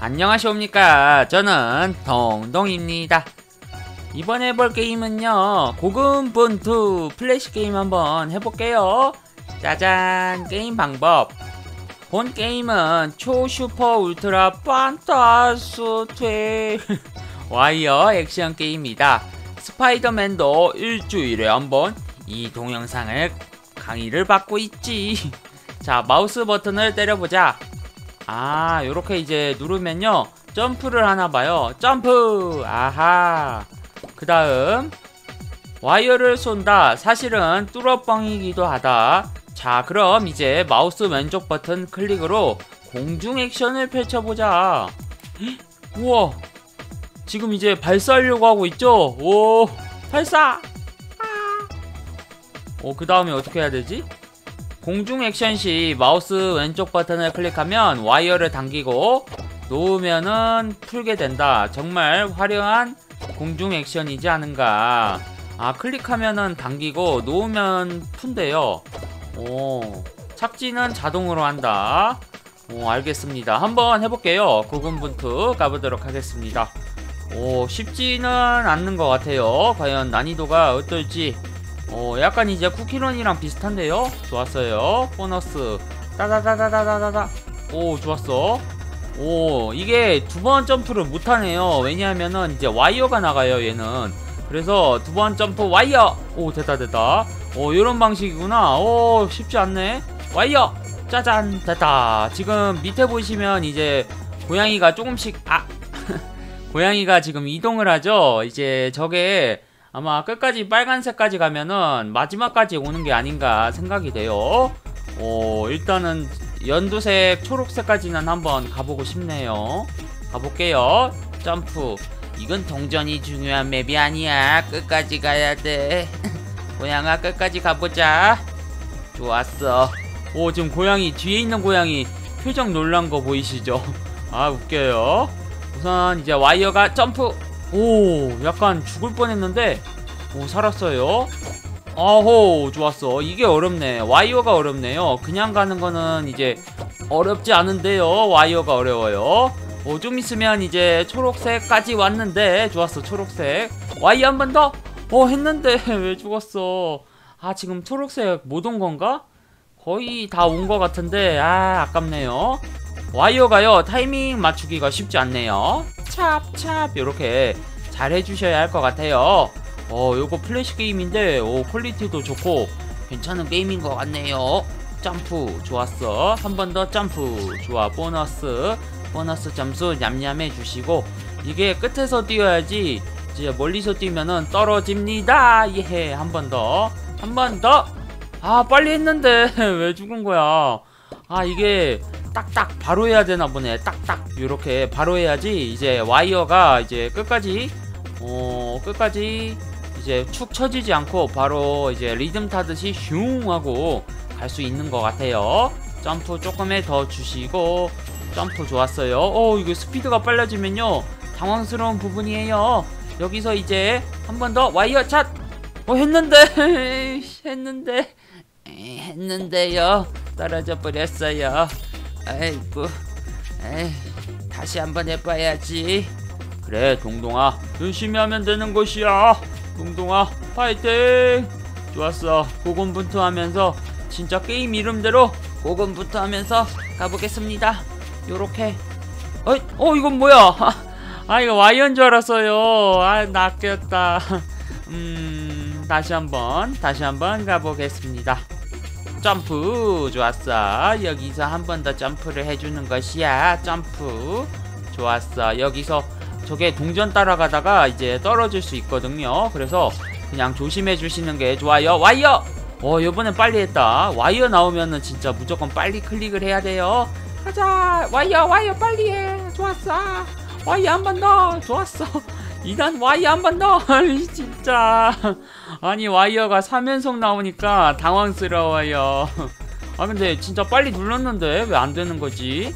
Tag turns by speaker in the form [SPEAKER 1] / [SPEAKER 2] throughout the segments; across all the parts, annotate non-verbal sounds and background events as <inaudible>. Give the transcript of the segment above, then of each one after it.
[SPEAKER 1] 안녕하십니까. 저는 동동입니다. 이번에 해볼 게임은요 고군분투 플래시 게임 한번 해볼게요. 짜잔 게임 방법. 본 게임은 초슈퍼 울트라 판타스 퇴 <laughs> 와이어 액션 게임이다. 스파이더맨도 일주일에 한 번 이 동영상을 강의를 받고 있지. <laughs> 자 마우스 버튼을 때려보자 아 요렇게 이제 누르면요. 점프를 하나봐요. 점프! 아하. 그 다음 와이어를 쏜다. 사실은 뚫어뻥이기도 하다. 자 그럼 이제 마우스 왼쪽 버튼 클릭으로 공중 액션을 펼쳐보자. 헉, 우와. 지금 이제 발사하려고 하고 있죠? 오 발사! 오그 다음에 어떻게 해야 되지 공중 액션 시 마우스 왼쪽 버튼을 클릭하면 와이어를 당기고 놓으면은 풀게 된다. 정말 화려한 공중 액션이지 않은가. 아, 클릭하면은 당기고 놓으면 푼대요. 오, 착지는 자동으로 한다. 오, 알겠습니다. 한번 해볼게요. 구분분투 가보도록 하겠습니다. 오, 쉽지는 않는 것 같아요. 과연 난이도가 어떨지. 어, 약간 이제 쿠키런이랑 비슷한데요? 좋았어요. 보너스. 따다다다다다다다. 오, 좋았어. 오, 이게 두 번 점프를 못하네요. 왜냐하면은 이제 와이어가 나가요, 얘는. 그래서 두 번 점프 와이어! 오, 됐다, 됐다. 오, 요런 방식이구나. 오, 쉽지 않네. 와이어! 짜잔, 됐다. 지금 밑에 보시면 이제 고양이가 조금씩, 아! <laughs> 고양이가 지금 이동을 하죠? 이제 저게 아마 끝까지 빨간색까지 가면은 마지막까지 오는 게 아닌가 생각이 돼요. 오, 일단은 연두색, 초록색까지는 한번 가보고 싶네요. 가볼게요. 점프. 이건 동전이 중요한 맵이 아니야. 끝까지 가야 돼. <laughs> 고양아, 끝까지 가보자. 좋았어. 오, 지금 고양이, 뒤에 있는 고양이 표정 놀란 거 보이시죠? <laughs> 아, 웃겨요. 우선 이제 와이어가 점프. 오 약간 죽을 뻔했는데 오 살았어요. 아호 좋았어. 이게 어렵네. 와이어가 어렵네요. 그냥 가는 거는 이제 어렵지 않은데요. 와이어가 어려워요. 오 좀 있으면 이제 초록색까지 왔는데 좋았어 초록색. 와이어 한 번 더? 어 했는데 <laughs> 왜 죽었어? 아 지금 초록색 못 온 건가? 거의 다 온 것 같은데 아 아깝네요 와이어가요. 타이밍 맞추기가 쉽지 않네요. 찹찹. 이렇게 잘 해주셔야 할 것 같아요. 어 요거 플래시 게임인데 오 퀄리티도 좋고 괜찮은 게임인 것 같네요. 점프 좋았어. 한 번 더 점프. 좋아. 보너스. 보너스 점수 냠냠해 주시고 이게 끝에서 뛰어야지 이제 멀리서 뛰면은 떨어집니다. 예 한 번 더. 한 번 더. 아 빨리 했는데. <laughs> 왜 죽은 거야? 아 이게 딱딱 바로 해야 되나 보네. 딱딱 이렇게 바로 해야지 이제 와이어가 이제 끝까지 어 끝까지 이제 축 처지지 않고 바로 이제 리듬 타듯이 슝 하고 갈 수 있는 것 같아요. 점프 조금에 더 주시고 점프 좋았어요. 어 이거 스피드가 빨라지면요. 당황스러운 부분이에요. 여기서 이제 한 번 더 와이어 찻 어, 했는데! <laughs> 했는데! 했는데요. 떨어져 버렸어요 아이고 에이, 다시 한번 해봐야지. 그래 동동아. 열심히 하면 되는 것이야. 동동아 파이팅! 좋았어. 고군분투하면서 진짜 게임 이름대로 고군분투하면서 가보겠습니다. 요렇게. 어, 어 이건 뭐야? <laughs> 아 이거 와이어인 줄 알았어요. 아 낚였다. <laughs> 음 다시 한번 다시 한번 가보겠습니다 점프. 좋았어. 여기서 한 번 더 점프를 해주는 것이야. 점프. 좋았어. 여기서 저게 동전 따라가다가 이제 떨어질 수 있거든요. 그래서 그냥 조심해 주시는 게 좋아요. 와이어! 어 요번엔 빨리 했다. 와이어 나오면은 진짜 무조건 빨리 클릭을 해야 돼요. 가자! 와이어 와이어 빨리 해. 좋았어. 와이어 한 번 더. 좋았어 2단 와이어 한 번 더. <laughs> 진짜. 아니 와이어가 3연속 나오니까 당황스러워요. 아 근데 진짜 빨리 눌렀는데 왜 안 되는 거지?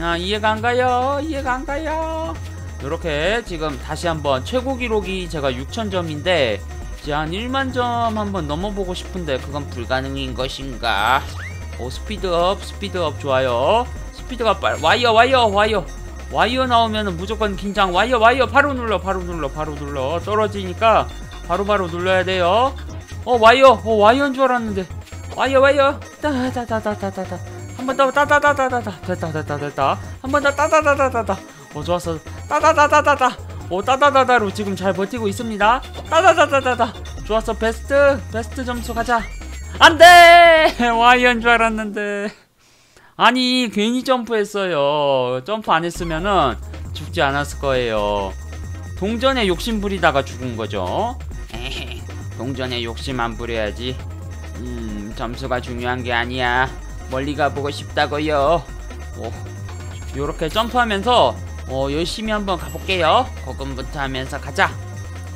[SPEAKER 1] 아 이해가 안 가요. 이해가 안 가요. 이렇게 지금 다시 한번 최고 기록이 제가 6,000점인데 이제 한 1만 점 한번 넘어보고 싶은데 그건 불가능인 것인가? 오 스피드업 스피드업 좋아요. 스피드가 빨 와이어 와이어 와이어 와이어 나오면은 무조건 긴장 와이어 와이어 바로 눌러 바로 눌러 바로 눌러 떨어지니까 바로 바로 눌러야 돼요 어 와이어 어 와이어인 줄 알았는데 와이어 와이어 따다다다다다다 한 번 더 따다다다다다 됐다 됐다 됐다 한 번 더 따다다다다다 어 좋았어 따다다다다다 오 따다다다로 지금 잘 버티고 있습니다 따다다다다다 좋았어 베스트 베스트 점수 가자 안돼 와이어인 줄 알았는데 아니 괜히 점프했어요. 점프 안 했으면은 죽지 않았을 거예요. 동전에 욕심 부리다가 죽은 거죠. <laughs> 동전에 욕심 안 부려야지. 음 점수가 중요한 게 아니야. 멀리 가보고 싶다고요. 오, 요렇게 점프하면서 어, 열심히 한번 가볼게요. 거금부터 하면서 가자.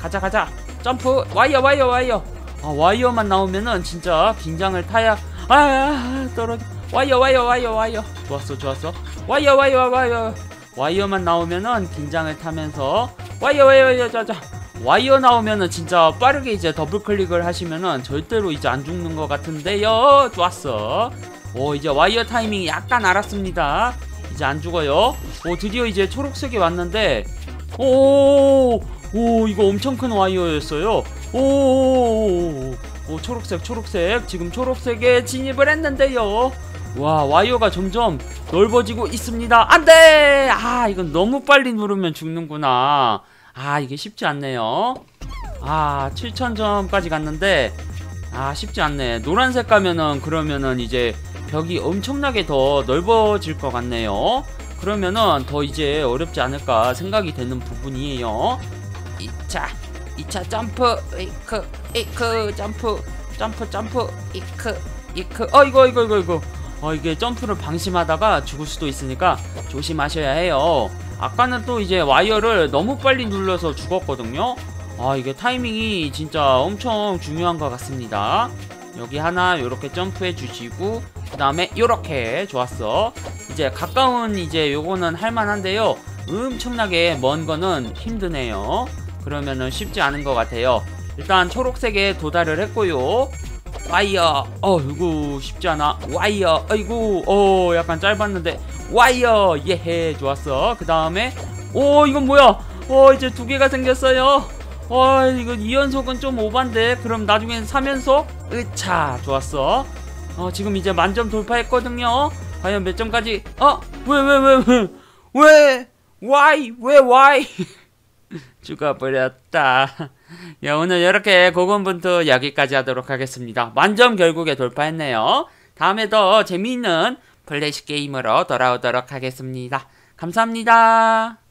[SPEAKER 1] 가자 가자. 점프. 와이어 와이어 와이어. 아 와이어만 나오면은 진짜 긴장을 타야 아, 아 떨어져 와이어 와이어 와이어 와이어 좋았어 좋았어 와이어 와이어 와이어 와이어만 나오면은 긴장을 타면서 와이어 와이어 와이어 자자 와이어 나오면은 진짜 빠르게 이제 더블 클릭을 하시면은 절대로 이제 안 죽는 것 같은데요 좋았어 오 이제 와이어 타이밍이 약간 알았습니다 이제 안 죽어요 오 드디어 이제 초록색이 왔는데 오오 오, 이거 엄청 큰 와이어였어요 오오오오 오, 초록색 초록색 지금 초록색에 진입을 했는데요 와 와이어가 점점 넓어지고 있습니다. 안돼! 아 이건 너무 빨리 누르면 죽는구나. 아 이게 쉽지 않네요. 아 7000점까지 갔는데 아 쉽지 않네. 노란색 가면은 그러면은 이제 벽이 엄청나게 더 넓어질 것 같네요. 그러면은 더 이제 어렵지 않을까 생각이 되는 부분이에요. 2차 2차 점프 이크 이크 점프 점프 점프 이크 이크. 어 이거 이거 이거 이거 어 이게 점프를 방심하다가 죽을 수도 있으니까 조심하셔야 해요. 아까는 또 이제 와이어를 너무 빨리 눌러서 죽었거든요. 아 이게 타이밍이 진짜 엄청 중요한 것 같습니다. 여기 하나 요렇게 점프해 주시고 그 다음에 요렇게. 좋았어. 이제 가까운 이제 요거는 할만한데요. 엄청나게 먼 거는 힘드네요. 그러면은 쉽지 않은 것 같아요. 일단 초록색에 도달을 했고요 와이어. 어 이거 쉽지 않아. 와이어. 아이고 어 약간 짧았는데. 와이어. 예해 좋았어. 그 다음에 오 이건 뭐야? 어 이제 두 개가 생겼어요. 어 이거 2연속은 좀 오반데. 그럼 나중엔 3연속? 으차 좋았어. 어 지금 이제 만점 돌파했거든요. 과연 몇 점까지? 어 왜 왜 왜 왜? 왜? 와이 왜 와이? <laughs> 죽어버렸다 야 오늘 이렇게 고군분투 여기까지 하도록 하겠습니다. 만점 결국에 돌파했네요. 다음에 더 재미있는 플래시 게임으로 돌아오도록 하겠습니다. 감사합니다